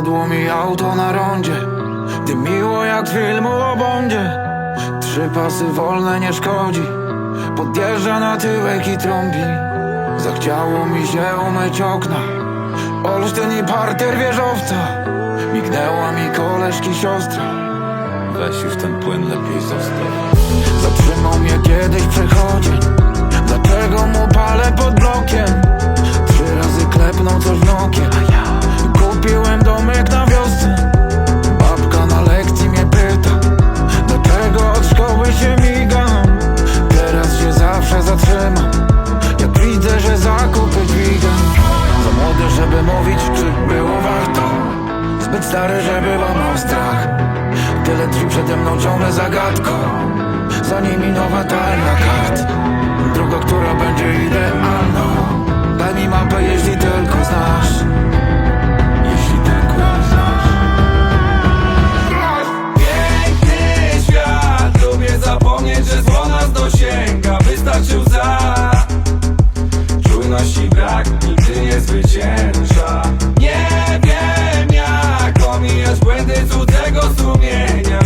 Ukradło mi auto na rondzie. Gdy miło jak filmu o Bondzie. Trzy pasy wolne nie szkodzi. Podjeżdża na tyłek i trąbi. Zachciało mi się umyć okna. Olsztyn i parter wieżowca. Mignęła mi koleżki siostra. Weź już ten płyn lepiej zostaw stary, żeby łamał strach. Tyle drzwi przede mną ciągle zagadką. Za nimi nowa talia kart. Droga, która będzie idealną. Daj mi mapę, jeśli tylko znasz. Jeśli tylko znasz. Piękny świat, lubię zapomnieć, że zło nas dosięga. Wystarczy łza Czujności brak, nigdy nie zwycięża tu me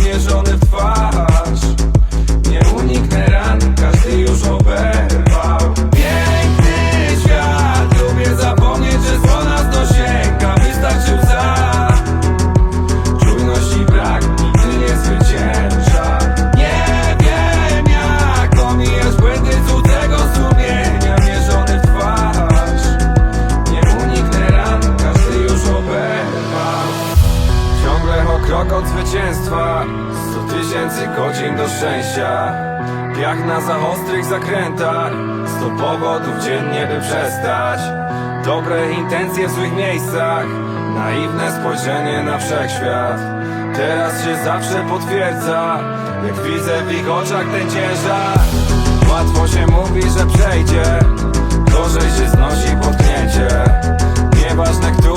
Jak na za ostrych zakrętach Sto powodów dziennie by przestać. Dobre intencje w złych miejscach Naiwne spojrzenie na wszechświat. Teraz się zawsze potwierdza Jak widzę w ich oczach ten ciężar. Łatwo się mówi, że przejdzie Gorzej się znosi potknięcie. Nieważne, którędy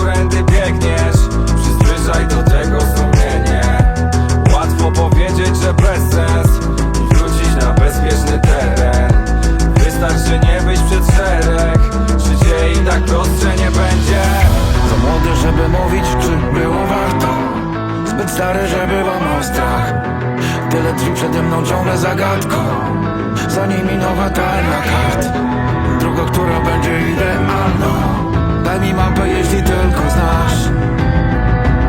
ciągle zagadką. Za nimi nowa talia kart. Droga, która będzie idealną Daj mi mapę, jeśli tylko znasz.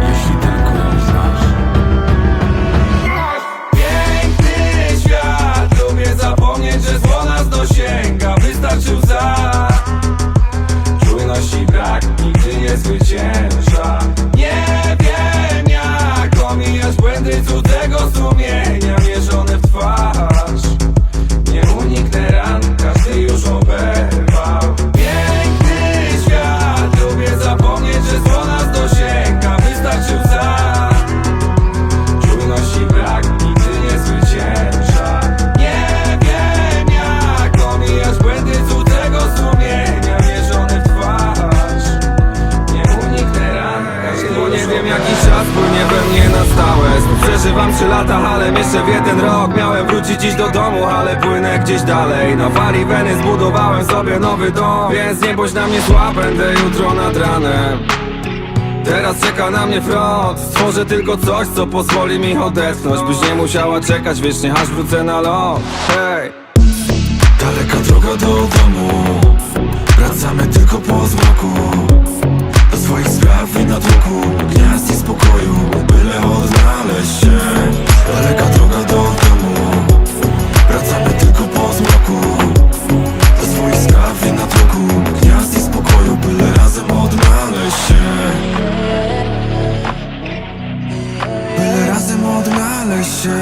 Jeśli tylko znasz. Piękny świat. Lubię zapomnieć, że zło nas dosięga. Wystarczy łza Czujności brak nigdy nie zwycięża Przeżywam trzy lata, ale jeszcze w jeden rok. Miałem wrócić dziś do domu, ale płynę gdzieś dalej. Na wali weny zbudowałem sobie nowy dom Więc nie bądź na mnie zła, będę jutro nad ranem. Teraz czeka na mnie front. Stworzę tylko coś, co pozwoli mi odetchnąć. Byś nie musiała czekać wiecznie, aż wrócę na ląd Hej! Daleka droga do domu odnaleźć się.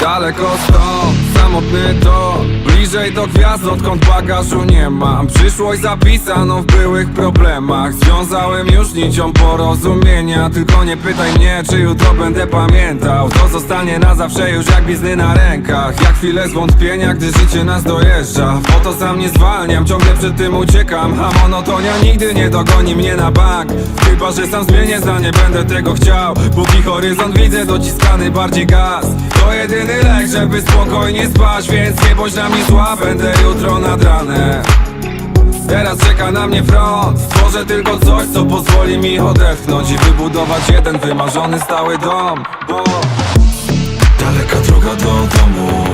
Daleko stąd, samotny to Bliżej do gwiazd, odkąd bagażu nie mam. Przyszłość zapisaną w byłych problemach. Związałem już nicią porozumienia. Tylko nie pytaj mnie, czy jutro będę pamiętał. To zostanie na zawsze już jak blizny na rękach. Jak chwile zwątpienia, gdy życie nas dojeżdża. Po to sam nie zwalniam, ciągle przed tym uciekam. A monotonia nigdy nie dogoni mnie na bank. Chyba, że sam zmienię zdanie, będę tego chciał. Póki horyzont widzę, dociskany bardziej gaz to jedyny lek, żeby spokojnie spać Więc nie bądź na mnie zła, będę jutro nad ranem. Teraz czeka na mnie front Stworzę tylko coś, co pozwoli mi odetchnąć I wybudować jeden wymarzony stały dom Bo... Daleka droga do domu.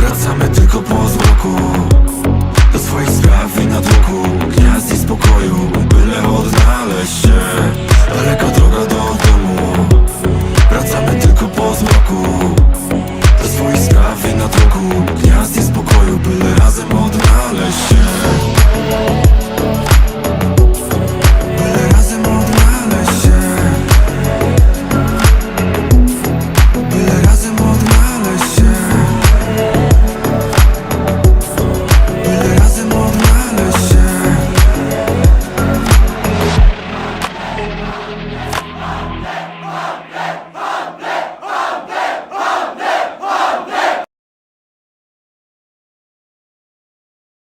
Wracamy tylko po zmroku Do swoich spraw i nadruku Gniazd i spokoju Byle odnaleźć się. Daleka droga do escuro.